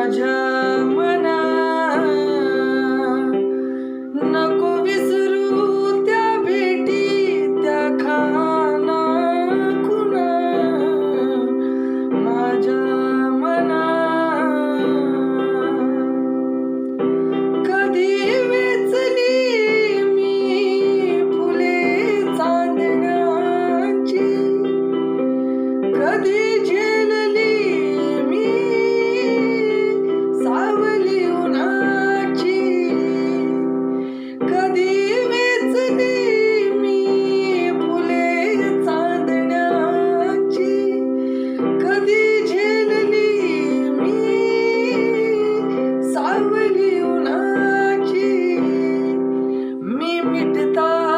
माझ्या मना. नको विसरू त्या भेटी त्या खाना खुणा माझ्या मना. कधी वेचली मी फुले चांदण्याची? कधी झेलली मी मिटताच